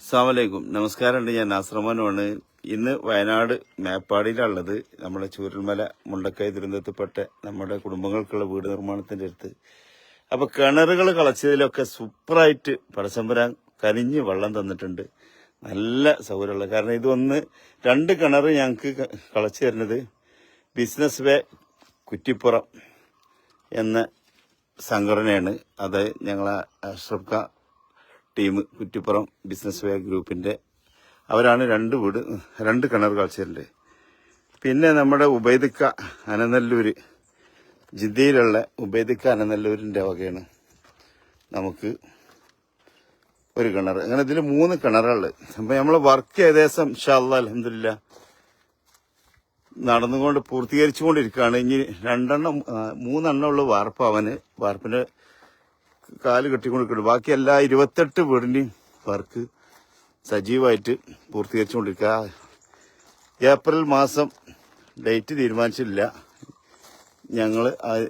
അസ്സാമലൈക്കും നമസ്കാരമുണ്ട്. ഞാൻ നാസ്രമാനുമാണ് ഇന്ന് വയനാട് മേപ്പാടിയിലുള്ളത് നമ്മുടെ ചൂരൽമല മുണ്ടക്കൈ ദുരന്തത്തിൽപ്പെട്ട നമ്മുടെ കുടുംബങ്ങൾക്കുള്ള വീട് നിർമ്മാണത്തിന്റെ അടുത്ത്. അപ്പോൾ കിണറുകൾ കളച്ചതിലൊക്കെ സൂപ്പറായിട്ട് പടസംബരാൻ കരിഞ്ഞ് വെള്ളം തന്നിട്ടുണ്ട്. നല്ല സൗകര്യമുള്ള. കാരണം ഇതൊന്ന് രണ്ട് കിണർ ഞങ്ങൾക്ക് കളച്ചു തരുന്നത് ബിസിനസ് വേ കുറ്റിപ്പുറം എന്ന സംഘടനയാണ്. അത് ഞങ്ങളെ Ashraf Khan team Kuttippuram business way ഗ്രൂപ്പിന്റെ അവരാണ് രണ്ട് വീട് രണ്ട് കിണർ കാഴ്ചയിലെ പിന്നെ നമ്മുടെ ഉബൈദിക്ക അനനല്ലൂര് ജിദ്ദയിലുള്ള ഉബൈദിക്ക അനനല്ലൂരിന്റെ വകയാണ് നമുക്ക് ഒരു കിണർ. അങ്ങനെ ഇതിൽ മൂന്ന് കിണറുള്ളത് അപ്പൊ നമ്മൾ വർക്ക് ഏകദേശം ഷാല്ല അലഹമില്ല നടന്നുകൊണ്ട് പൂർത്തീകരിച്ചുകൊണ്ടിരിക്കുകയാണ്. ഇനി രണ്ടെണ്ണം മൂന്നെണ്ണമുള്ള വാർപ്പ് അവന് വാർപ്പിന്റെ കാൽ കെട്ടിക്കൊണ്ടിരിക്കുന്നു ബാക്കി എല്ലാ ഇരുപത്തെട്ട് വീടിന്റെയും വർക്ക് സജീവമായിട്ട് പൂർത്തീകരിച്ചുകൊണ്ടിരിക്കുക ഏപ്രിൽ മാസം ഡേറ്റ് തീരുമാനിച്ചില്ല ഞങ്ങൾ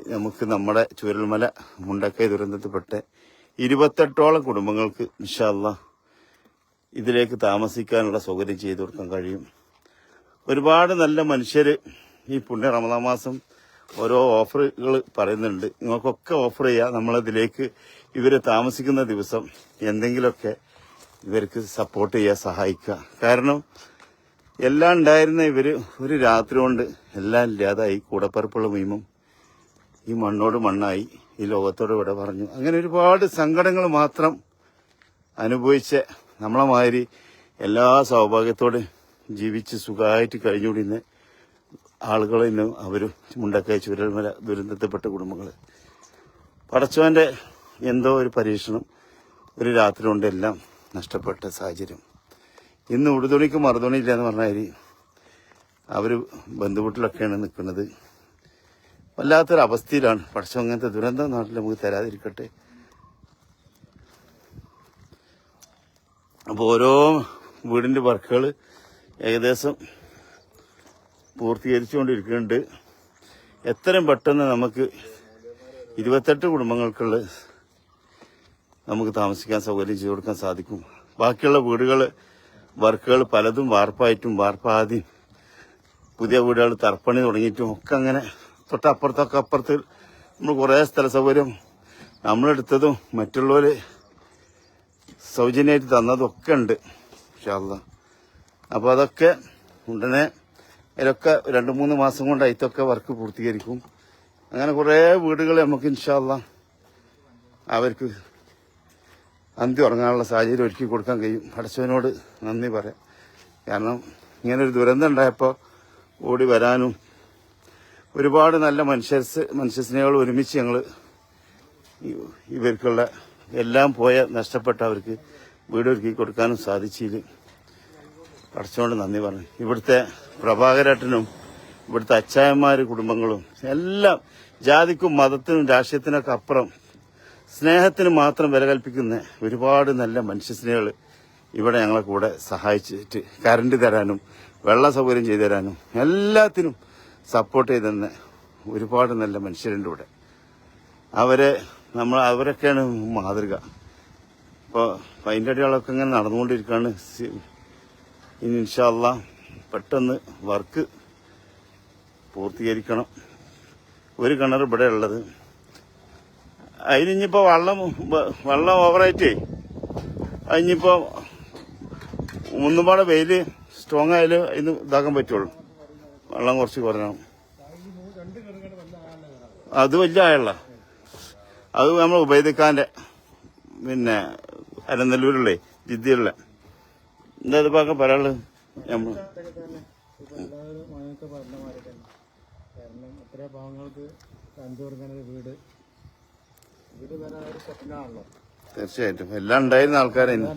നമുക്ക് നമ്മുടെ ചുരൽമല മുണ്ടക്കൈ ദുരന്തത്തിൽപ്പെട്ട ഇരുപത്തെട്ടോളം കുടുംബങ്ങൾക്ക് ഇൻഷാല്ല ഇതിലേക്ക് താമസിക്കാനുള്ള സൗകര്യം ചെയ്തു കൊടുക്കാൻ കഴിയും. ഒരുപാട് നല്ല മനുഷ്യർ ഈ പുണ്യ റമദാൻ മാസം ഓരോ ഓഫറുകൾ പറയുന്നുണ്ട്. നിങ്ങൾക്കൊക്കെ ഓഫർ ചെയ്യാം. നമ്മളതിലേക്ക് ഇവർ താമസിക്കുന്ന ദിവസം എന്തെങ്കിലുമൊക്കെ ഇവർക്ക് സപ്പോർട്ട് ചെയ്യാൻ സഹായിക്കുക. കാരണം എല്ലാം ഉണ്ടായിരുന്ന ഇവർ ഒരു രാത്രി കൊണ്ട് എല്ലാം ഇല്ലാതായി. കൂടപ്പറപ്പുള്ള മീമും ഈ മണ്ണോട് മണ്ണായി ഈ ലോകത്തോട് ഇവിടെ പറഞ്ഞു. അങ്ങനെ ഒരുപാട് സങ്കടങ്ങൾ മാത്രം അനുഭവിച്ച നമ്മളെ മാതിരി എല്ലാ സൗഭാഗ്യത്തോടെ ജീവിച്ച് സുഖമായിട്ട് കഴിഞ്ഞുകൂടിയുന്ന ആളുകൾ അവരും മുണ്ടക്കൈ ചുരൽമല ദുരന്തത്തിൽപ്പെട്ട കുടുംബങ്ങൾ പടച്ചവന്റെ എന്തോ ഒരു പരീക്ഷണം ഒരു രാത്രി കൊണ്ട് എല്ലാം നഷ്ടപ്പെട്ട സാഹചര്യം. ഇന്ന് ഉടുതുണിക്ക് മറുതുണി ഇല്ല എന്ന് പറഞ്ഞാൽ അവർ ബന്ധുവീട്ടിലൊക്കെയാണ് നിൽക്കുന്നത്. വല്ലാത്തൊരു അവസ്ഥയിലാണ്. അങ്ങനത്തെ ദുരന്തം നാട്ടിൽ നമുക്ക് തരാതിരിക്കട്ടെ. അപ്പോൾ ഓരോ വീടിന്റെ വർക്കുകൾ ഏകദേശം പൂർത്തീകരിച്ചുകൊണ്ടിരിക്കുന്നുണ്ട്. എത്രയും പെട്ടെന്ന് നമുക്ക് ഇരുപത്തെട്ട് കുടുംബങ്ങൾക്കുള്ള നമുക്ക് താമസിക്കാൻ സൗകര്യം ചെയ്തു കൊടുക്കാൻ സാധിക്കും. ബാക്കിയുള്ള വീടുകൾ വർക്കുകൾ പലതും വാർപ്പായിട്ടും വാർപ്പാദ്യം പുതിയ വീടുകൾ തർപ്പണി തുടങ്ങിയിട്ടും ഒക്കെ അങ്ങനെ തൊട്ടപ്പുറത്തൊക്കെ അപ്പുറത്ത് നമ്മൾ കുറേ സ്ഥല സൗകര്യം നമ്മളെടുത്തതും മറ്റുള്ളവർ സൗജന്യമായിട്ട് തന്നതും ഒക്കെ ഉണ്ട് അപ്പോൾ അതൊക്കെ ഉടനെ ഇതിലൊക്കെ രണ്ട് മൂന്ന് മാസം കൊണ്ട് അതിത്തൊക്കെ വർക്ക് പൂർത്തീകരിക്കും. അങ്ങനെ കുറേ വീടുകൾ നമുക്ക് ഇൻഷാല്ല അവർക്ക് അന്തി ഉറങ്ങാനുള്ള സാഹചര്യം ഒരുക്കി കൊടുക്കാൻ കഴിയും. അടച്ചവനോട് നന്ദി പറയാം. കാരണം ഇങ്ങനൊരു ദുരന്തം ഉണ്ടായപ്പോൾ ഓടി വരാനും ഒരുപാട് നല്ല മനുഷ്യ മനുഷ്യസ്നേഹികൾ ഒരുമിച്ച് ഞങ്ങൾ ഇവർക്കുള്ള എല്ലാം പോയ നഷ്ടപ്പെട്ടവർക്ക് വീടൊരുക്കി കൊടുക്കാനും സാധിച്ചില്ല. പഠിച്ചുകൊണ്ട് നന്ദി പറഞ്ഞു. ഇവിടുത്തെ പ്രഭാകരേട്ടനും ഇവിടുത്തെ അച്ചായന്മാർ കുടുംബങ്ങളും എല്ലാം ജാതിക്കും മതത്തിനും രാഷ്ട്രീയത്തിനൊക്കെ അപ്പുറം സ്നേഹത്തിന് മാത്രം വില കൽപ്പിക്കുന്ന ഒരുപാട് നല്ല മനുഷ്യസ്നേഹികൾ ഇവിടെ ഞങ്ങളെ കൂടെ സഹായിച്ചിട്ട് കറണ്ട് തരാനും വെള്ള സൗകര്യം ചെയ്തു തരാനും എല്ലാത്തിനും സപ്പോർട്ട് ചെയ്ത് ഒരുപാട് നല്ല മനുഷ്യരുണ്ട് ഇവിടെ. അവരെ നമ്മൾ അവരൊക്കെയാണ് മാതൃക. ഇപ്പോൾ അതിന്റെ അടികളൊക്കെ ഇങ്ങനെ നടന്നുകൊണ്ടിരിക്കുകയാണ്. ഇനി ഇൻഷാല്ല പെട്ടെന്ന് വർക്ക് പൂർത്തീകരിക്കണം. ഒരു കിണർ ഇവിടെ ഉള്ളത്. അതിനിപ്പോ വെള്ളം വെള്ളം ഓവറായിട്ടേ അതിനിപ്പോ ഒന്നുപാടെ വെയിൽ സ്ട്രോങ് ആയാലും അതിന് ഇതാക്കാൻ പറ്റുള്ളൂ. വെള്ളം കുറച്ച് കുറഞ്ഞണം അത് വലിയ ആയുള്ള അത് നമ്മൾ ഉപയോഗിക്കാന്റെ പിന്നെ അരനെല്ലൂരുള്ളേ ജിദ്ദിയുള്ള എന്താ ഇതിപ്പോ പറയാൾ നമ്മൾ തീർച്ചയായിട്ടും. എല്ലാം ഉണ്ടായിരുന്ന ആൾക്കാരെ ഉണ്ടായിട്ട്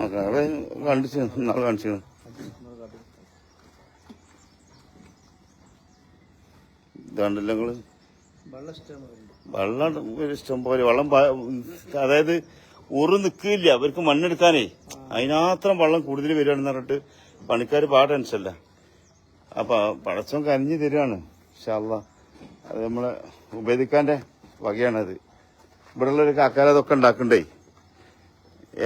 ആൾക്കാർ കാണിച്ചു. ഇതാണ്ടല്ലോ നിങ്ങൾ. വെള്ളം ഇഷ്ടം പോലെ വെള്ളം അതായത് ഉറു നിൽക്കില്ല അവർക്ക് മണ്ണെടുക്കാനേ. അതിനാത്രം വെള്ളം കൂടുതൽ വരികയാണെന്ന് പറഞ്ഞിട്ട് പണിക്കാർ പാ ടെൻഷല്ല അപ്പൊ പടച്ചം കരഞ്ഞു തരികയാണ് ഷാള അത് നമ്മളെ ഉപേദിക്കാന്റെ വകയാണത്. ഇവിടെയുള്ള ഒരു കാക്കാര അതൊക്കെ ഉണ്ടാക്കണ്ടേ?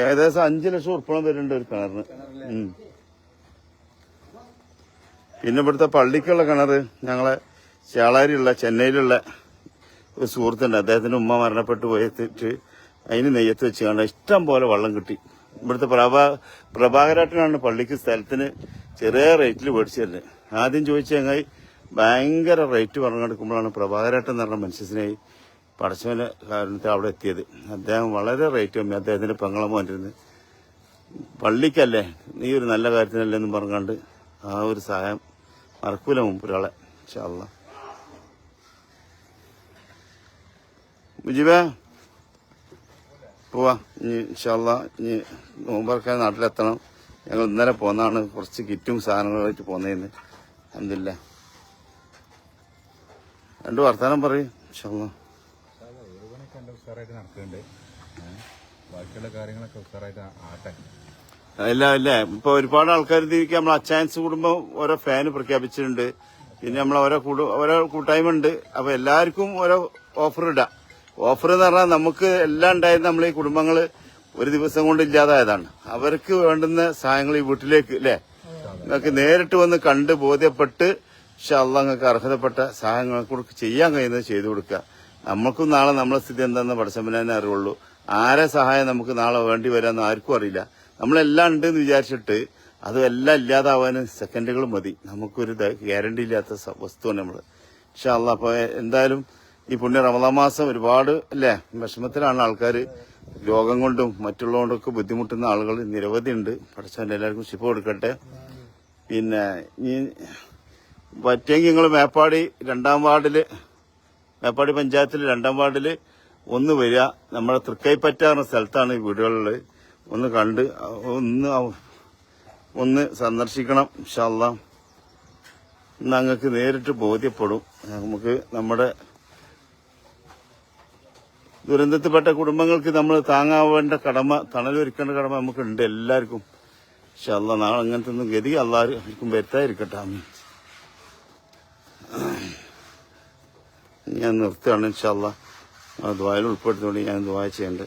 ഏകദേശം അഞ്ചു ലക്ഷം ഉറപ്പണം വരുന്നുണ്ട് ഒരു കിണറിന്. പിന്നെ ഇവിടുത്തെ പള്ളിക്കുള്ള കിണറ് ഞങ്ങളെ ചേളാരിയുള്ള ചെന്നൈയിലുള്ള ഒരു സുഹൃത്തുണ്ട്. അദ്ദേഹത്തിന്റെ ഉമ്മ മരണപ്പെട്ടു പോയിട്ട് അതിന് നെയ്യത്ത് വെച്ച് കണ്ട ഇഷ്ടം പോലെ വള്ളം കിട്ടി. ഇവിടുത്തെ പ്രഭാ പ്രഭാകരാട്ടനാണ് പള്ളിക്ക് സ്ഥലത്തിന് ചെറിയ റേറ്റിൽ മേടിച്ചു തരുന്നത് ആദ്യം ചോദിച്ച ചങ്ങായി ഭയങ്കര റേറ്റ് പറഞ്ഞെടുക്കുമ്പോഴാണ് പ്രഭാകരാട്ടൻ എന്ന് പറഞ്ഞ മനുഷ്യനായി പടച്ചവന് കാരണത്തിൽ അവിടെ എത്തിയത്. അദ്ദേഹം വളരെ റേറ്റ് കമ്മി. അദ്ദേഹത്തിന്റെ പെങ്ങളെ മോനിരുന്ന് പള്ളിക്കല്ലേ നീ ഒരു നല്ല കാര്യത്തിനല്ലേ എന്ന് പറഞ്ഞുകൊണ്ട് ആ ഒരു സഹായം മറക്കൂല മുമ്പ് ഒരാളെ ഇൻഷാല്ല മുജിബേ? പോവാ. ഇനി ഇൻഷാല്ല ഇനി നോമ്പറക്കാൻ നാട്ടിലെത്തണം. ഞങ്ങൾ ഇന്നലെ പോന്നാണ് കുറച്ച് കിറ്റും സാധനങ്ങളായിട്ട് പോന്നേന്ന്. എന്തില്ല രണ്ട് വർത്താനം പറയും ഇല്ല ഇല്ല. ഇപ്പൊ ഒരുപാട് ആൾക്കാർ തിരിക്കുക നമ്മൾ അച്ചായൻസ് കുടുംബം ഓരോ ഫാന് പ്രഖ്യാപിച്ചിട്ടുണ്ട്. പിന്നെ നമ്മൾ ഓരോ കൂട്ടായ്മ ഉണ്ട്. അപ്പൊ എല്ലാവർക്കും ഓരോ ഓഫർ ഇടാം. ഓഫർ എന്ന് പറഞ്ഞാൽ നമുക്ക് എല്ലാം ഉണ്ടായിരുന്ന നമ്മൾ ഈ കുടുംബങ്ങൾ ഒരു ദിവസം കൊണ്ട് ഇല്ലാതായതാണ്. അവർക്ക് വേണ്ടുന്ന സഹായങ്ങൾ ഈ വീട്ടിലേക്ക് അല്ലേ നിങ്ങൾക്ക് നേരിട്ട് വന്ന് കണ്ട് ബോധ്യപ്പെട്ട് പക്ഷെ അള്ള നിങ്ങൾക്ക് അർഹതപ്പെട്ട സഹായങ്ങൾ ചെയ്യാൻ കഴിയുന്നത് ചെയ്തു കൊടുക്കുക. നമുക്കും നാളെ നമ്മളെ സ്ഥിതി എന്താണെന്ന് പഠിച്ചമ്പനെ അറിയുള്ളൂ. ആരെ സഹായം നമുക്ക് നാളെ വേണ്ടി വരാമെന്ന് ആർക്കും അറിയില്ല. നമ്മളെല്ലാം ഉണ്ട് എന്ന് വിചാരിച്ചിട്ട് അതും എല്ലാം സെക്കൻഡുകൾ മതി. നമുക്കൊരു ഗ്യാരണ്ടി ഇല്ലാത്ത വസ്തുവാണ് നമ്മൾ പക്ഷെ അല്ല അപ്പോൾ എന്തായാലും ഈ പുണ്യ റമദാ മാസം ഒരുപാട് അല്ലേ? വിഷമത്തിലാണ് ആൾക്കാർ രോഗം കൊണ്ടും മറ്റുള്ളതുകൊണ്ടൊക്കെ ബുദ്ധിമുട്ടുന്ന ആളുകൾ നിരവധി ഉണ്ട്. പഠിച്ചവന്റെ എല്ലാവർക്കും ശിപ്പ് കൊടുക്കട്ടെ. പിന്നെ ഈ പറ്റിയെങ്കിൽ നിങ്ങൾ മേപ്പാടി രണ്ടാം വാർഡിൽ മേപ്പാടി പഞ്ചായത്തിൽ രണ്ടാം വാർഡിൽ ഒന്ന് വരിക. നമ്മുടെ തൃക്കൈപ്പറ്റ എന്ന സ്ഥലത്താണ് ഈ വീടുകളിൽ ഒന്ന് കണ്ട് ഒന്ന് ഒന്ന് സന്ദർശിക്കണം ഇൻഷാല്ല നിങ്ങൾക്ക് നേരിട്ട് ബോധ്യപ്പെടും. നമുക്ക് നമ്മുടെ ദുരന്തത്തിൽപ്പെട്ട കുടുംബങ്ങൾക്ക് നമ്മൾ താങ്ങാവേണ്ട കടമ തണലൊരുക്കേണ്ട കടമ നമുക്കുണ്ട് എല്ലാവർക്കും. പക്ഷെ അല്ല നാളെ അങ്ങനത്തെ ഒന്നും ഗതി എല്ലാവർക്കും വരുത്താതിരിക്കട്ടെ. ഞാൻ നിർത്തുകയാണ് ഇൻഷാല്ല ദ്വായിൽ ഉൾപ്പെടുത്തുകൊണ്ട് ഞാൻ ദ്വായ ചെയ്യേണ്ടത്